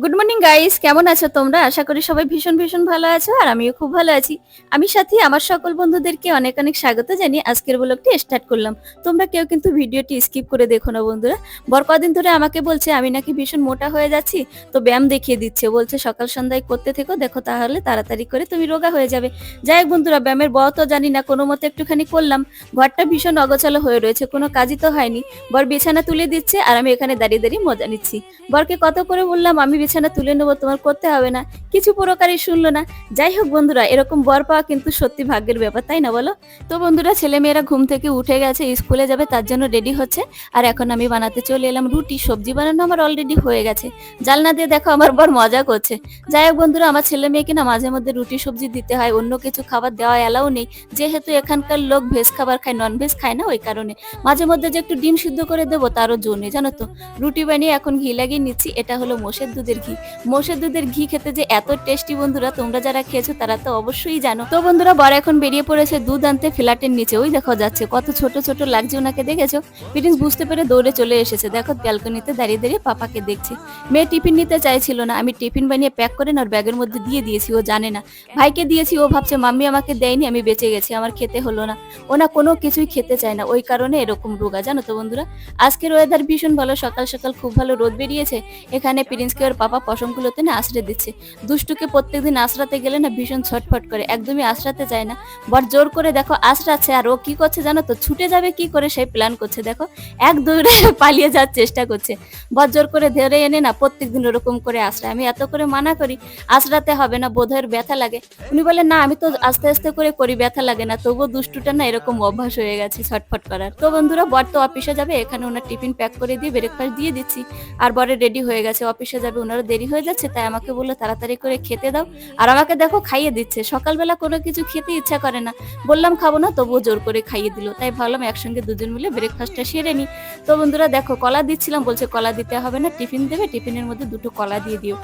Good morning guys কেমন আছো তোমরা? আশা করি সবাই ভীষণ ভীষণ ভালো আছো, আর আমিও খুব ভালো আছি। আমি সাথে, আমার সকল বন্ধুদেরকে অনেক অনেক স্বাগত জানিয়ে আজকের ব্লগটি স্টার্ট করলাম। তোমরা কেউ কিন্তু ভিডিওটি স্কিপ করে দেখো না বন্ধুরা। বর কদিন ধরে আমাকে বলছে, আমি নাকি ভীষণ মোটা হয়ে যাচ্ছি, তো ব্যায়াম দেখিয়ে দিচ্ছে। বলছে, সকাল সন্ধ্যায় করতে থেকো, দেখো তাহলে তাড়াতাড়ি করে তুমি রোগা হয়ে যাবে। যাই হোক বন্ধুরা, ব্যায়ামের বড় তো জানি না, কোনো মতে একটুখানি করলাম। ঘরটা ভীষণ অগোছালো হয়ে রয়েছে, কোনো কাজই তো হয়নি। বর বিছানা তুলে দিচ্ছে, আর আমি এখানে দাঁড়িয়ে দাঁড়িয়ে মজা নিচ্ছি। বরকে কত করে বললাম, আমি বিছানা তুলে নেব, তোমার করতে হবে না। কিছু প্রকারই শুনলো না। যাই হোক বন্ধুরা, এরকম বর পাওয়া কিন্তু সত্যি ভাগ্যের ব্যাপার, তাই না বলো? তো বন্ধুরা ছেলে মেয়েরা ঘুম থেকে উঠে গেছে, স্কুলে যাবে, তার জন্য রেডি হচ্ছে। আর এখন আমি বানাতে চলে এলাম রুটি, সবজি বানানো আমার অলরেডি হয়ে গেছে। জালনা দিয়ে দেখো আমার বর মজা করছে। যাই হোক বন্ধুরা, আমার ছেলে মেয়েকে না মাঝে মধ্যে রুটি, সবজি দিতে হয়, অন্য কিছু খাবার দেওয়া এলাও নেই। যেহেতু এখানকার লোক ভেজ খাবার খায় নন ভেজ খায় না, ওই কারণে। মাঝে মধ্যে যে একটু ডিম সিদ্ধ করে দেবো, তারও জোর নেই, জানো তো। রুটি বানিয়ে এখন ঘি লাগিয়ে নিচ্ছি, এটা হলো মোষের দুধের ঘি। মোষের দুধের ঘি খেতে যে এত টেস্টি বন্ধুরা, তোমরা যারা খেয়েছো তারা তো অবশ্যই জানো। তো বন্ধুরা, বর এখন বেরিয়ে পড়েছে দুধ আনতে ফ্ল্যাটের নিচে। ওই দেখো যাচ্ছে, কত ছোট ছোট লাগছে ওনাকে, দেখেছ? প্রিন্স বুঝতে পেরে দৌড়ে চলে এসেছে। দেখো, ব্যালকনিতে দাঁড়িয়ে দাঁড়িয়ে পাপাকে দেখছি। মেয়ে টিফিন নিতে চাইছিল না। আমি টিফিন বানিয়ে প্যাক করে ওর ব্যাগের মধ্যে দিয়ে দিয়েছি, ও জানে না। ভাইকে দিয়েছি, ও ভাবছে, মাম্মি আমাকে দেয়নি, আমি বেঁচে গেছি, আমার খেতে হলো না। ওনা কোনো কিছুই খেতে চায় না। ওই কারণে এরকম রোগা, জানো তো বন্ধুরা? আজকের ওয়েদার ভীষণ ভালো, সকাল সকাল খুব ভালো রোদ বেরিয়েছে। এখানে প্রিন্সকে ওর পাপা পশমগুলোতে না আশ্রয় দিচ্ছে। দুষ্টুকে প্রত্যেকদিন আশ্রাতে গেলে না ভীষণ ছটফট করে, একদমই আশ্রাতে চায় না। বর জোর করে দেখো আশ্রাচ্ছে আর ও কি করছে জানো তো? ছুটে যাবে কি করে সেই প্ল্যান করছে দেখো? এক দৌড়ে পালিয়ে যাওয়ার চেষ্টা করছে। বর জোর করে ধরে এনে না প্রত্যেকদিন ওরকম করে আশ্রায়। আমি এত করে মানা করি আশ্রাতে হবে না বোধহয়ের ব্যথা লাগে। উনি বলে, না, আমি তো আস্তে আস্তে করে করি, ব্যথা লাগে না। তবুও দুষ্টুটা না এরকম অভ্যাস হয়ে গেছে ছটফট করার। তো বন্ধুরা, বর তো অফিসে যাবে, এখানে ওনার টিফিন প্যাক করে দিয়ে ব্রেকফাস্ট দিয়ে দিচ্ছি। আর বরে রেডি হয়ে গেছে অফিসে যাবে ওনারও দেরি হয়ে যাচ্ছে, তাই আমাকে বলল তাড়াতাড়ি করে খেতে দাও। আর আমাকে দেখো খাইয়ে দিচ্ছে, সকালবেলা কোনো কিছু খেতে ইচ্ছা করে না। বললাম খাব না, তবুও জোর করে খাইয়ে দিল, তাই ভাবলাম একসঙ্গে দুজন মিলে ব্রেকফাস্টটা সেরে নি তো বন্ধুরা দেখো কলা দিচ্ছিলাম, বলছে কলা দিতে হবে না, টিফিন দেবে, টিফিনের মধ্যে দুটো কলা দিয়ে দিও।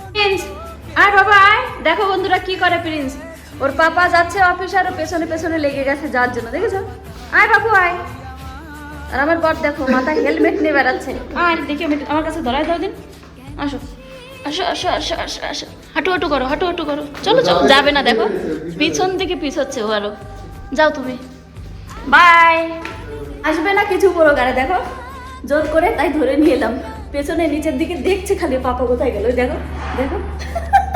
আয় বাবা, আয়। দেখো বন্ধুরা কি করে প্রিন্স ওর পাপা যাচ্ছে অফিস আর পেছনে পেছনে লেগে গেছে যাওয়ার জন্য, দেখেছ? আয় বাবু, আয়। আর আমার বর দেখো, মাথায় হেলমেট নিয়ে বেড়াচ্ছে। আর দেখি আমার কাছে ধরাই দাও দিন। আসো। আসো আসো আসো আসো আসো। হাঁটু হাঁটু করো, হাঁটু হাঁটু করো। চলো চলো। যাবে না, দেখো। পিছন থেকে পিছোচ্ছে ও আরও। যাও তুমি। বাই। আসবে না কিছু পুরো গাড়ি, দেখো। জোর করে তাই ধরে নিয়ে এলাম। পেছনে নিচের দিকে দেখছে খালি, পাপা কোথায় গেল? দেখো দেখো।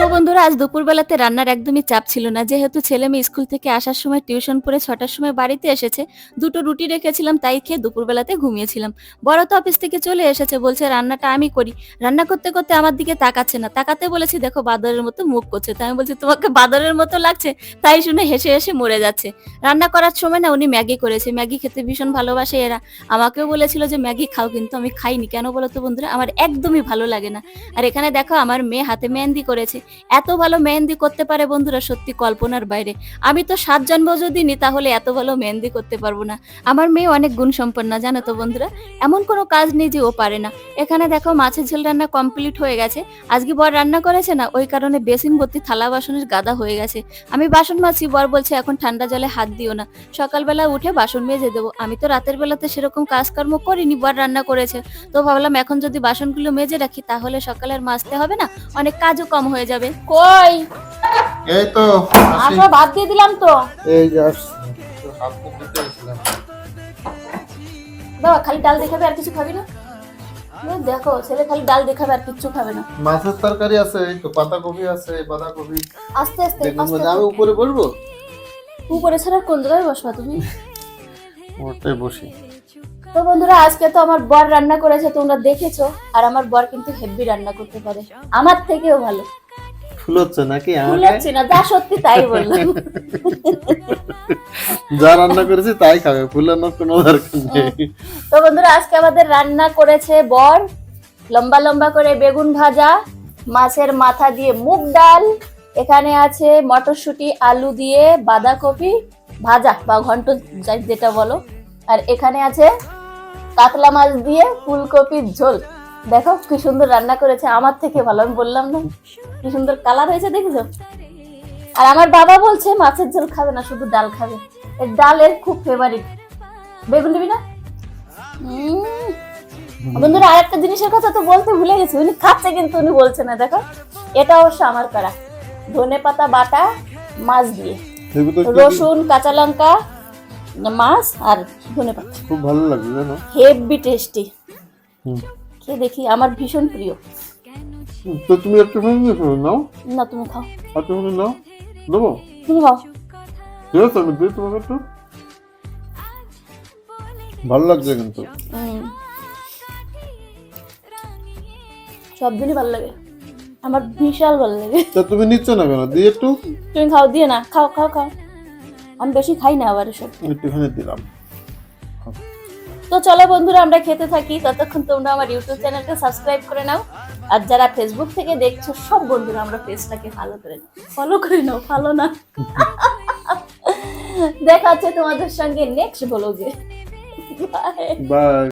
তো বন্ধুরা, আজ দুপুরবেলাতে রান্নার একদমই চাপ ছিল না। যেহেতু ছেলে মেয়ে স্কুল থেকে আসার সময় টিউশন পড়ে ছটার সময় বাড়িতে এসেছে, দুটো রুটি রেখেছিলাম, তাই খেয়ে দুপুরবেলাতে ঘুমিয়েছিলাম। বড় তো অফিস থেকে চলে এসেছে, বলছে রান্নাটা আমি করি। রান্না করতে করতে আমার দিকে তাকাচ্ছে না। তাকাতে বলেছি, দেখো, বাদরের মতো মুখ করছে। তাই আমি বলছি, তোমাকে বাদরের মতো লাগছে? তাই শুনে হেসে হেসে মরে যাচ্ছে। রান্না করার সময় না উনি ম্যাগি করেছে। ম্যাগি খেতে ভীষণ ভালোবাসে এরা। আমাকেও বলেছিল যে, ম্যাগি খাও, কিন্তু আমি খাইনি। কেন বলো তো বন্ধুরা, আমার একদমই ভালো লাগে না। আর এখানে দেখো, আমার মেয়ে হাতে মেহেন্দি করেছে। এত ভালো মেহেন্দি করতে পারে বন্ধুরা, সত্যি কল্পনার বাইরে। আমি তো সাত জন্ম যদি নি তাহলে এত ভালো মেহেন্দি করতে পারব না। আমার মেয়ে অনেক গুণ সম্পন্ন জানো তো বন্ধুরা? এমন কোনো কাজ নেই যে ও পারে না। এখানে দেখো মাছের ঝোল রান্না কমপ্লিট হয়ে গেছে। আজকে বর রান্না করেছে না? ওই কারণে বেসিন ভর্তি, থালা বাসনের গাদা হয়ে গেছে। আমি বাসন মাজছি বর বলছে এখন ঠান্ডা জলে হাত দিও না। সকালবেলা উঠে বাসন মেজে দেবো। আমি তো রাতের বেলাতে সেরকম কাজকর্ম করিনি, বর রান্না করেছে। তো ভাবলাম এখন যদি বাসনগুলো মেজে রাখি, তাহলে সকালের মাজতে হবে না? অনেক কাজও কম হয়ে যাবে। কই? এই তো আসি। ভাত দিয়ে দিলাম তো। এই যে আসছি। তো হাত মুখ ধুতে বাবা খালি ডাল দেখাবে আর কিছু খাবি না? দেখো ছেলে খালি ডাল দেখাবে আর কিচ্ছু খাবে না। মাছের তরকারি আছে এই তো পাতাকপি আছে বাঁধাকপি। আস্তে আস্তে। আমি উপরে বসবো? উপরে ছাড়া কোন জায়গায় বসবা তুমি? ওটাই বসি। তো বন্ধুরা আজকে তো আমার বর রান্না করেছে তোমরা দেখেছ। আর আমার বর কিন্তু হেভি রান্না করতে পারে। আমার থেকেও ভালো। ফুল হচ্ছে নাকি ভুলেছি না যা সত্যি তাই বললাম। যা রান্না করেছি তাই খাবে ফুলানোর কোনো দরকার নেই। তো বন্ধুরা আজকে আমাদের রান্না করেছে বর লম্বা লম্বা করে বেগুন ভাজা মাছের মাথা দিয়ে মুগ ডাল এখানে আছে মটরশুঁটি আলু দিয়ে বাঁধাকপি ভাজা বা ঘন্ট যেটা বলো। আর এখানে আছে কাতলা মাছ দিয়ে ফুলকপির ঝোল। দেখো কি সুন্দর রান্না করেছে আমার থেকে ভালো আমি বললাম না। কি সুন্দর কালার হয়েছে দেখেছ? আর আমার বাবা বলছে মাছের ঝোল খাবে না শুধু ডাল খাবে। এর ডাল এর খুব ফেভারিট বেগুন দিবি না? বন্ধুরা আরেকটা জিনিসের কথা তো বলতে ভুলে গেছি উনি খাচ্ছে কিন্তু উনি বলছে না দেখো। এটা অবশ্য আমার করা। ধনে পাতা বাটা মাছ দিয়ে। রসুন কাঁচা লঙ্কা মাছ আর ধনে পাতা। খুব ভালো লাগবে হেভি টেস্টি হুম। খেয়ে দেখি আমার ভীষণ প্রিয়। তো তুমি একটুখানি দিয়ে নাও। না তুমি খাও। আর তুমি নাও দেবো? তুমি খাও। ঠিক আছে আমি দিই তোমাকে একটু। ভালো লাগছে কিন্তু। সব দিনই ভালো লাগে। আমার বিশাল ভালো লাগে। তা তুমি নিচ্ছ না কেন? দিয়ে একটু। তুমি খাও দিয়ে না। খাও খাও খাও। আমি বেশি খাই না আবার এসব। একটুখানি দিলাম। তো চলো বন্ধুরা, আমরা খেতে থাকি। ততক্ষণ তোমরা আমার ইউটিউব চ্যানেলকে সাবস্ক্রাইব করে নাও। আর যারা ফেসবুক থেকে দেখছ, সব বন্ধুরা, আমরা পেজটাকে ফলো করে ফলো করে নাও ফলো না। দেখা হচ্ছে তোমাদের সঙ্গে নেক্সট ব্লগে বাই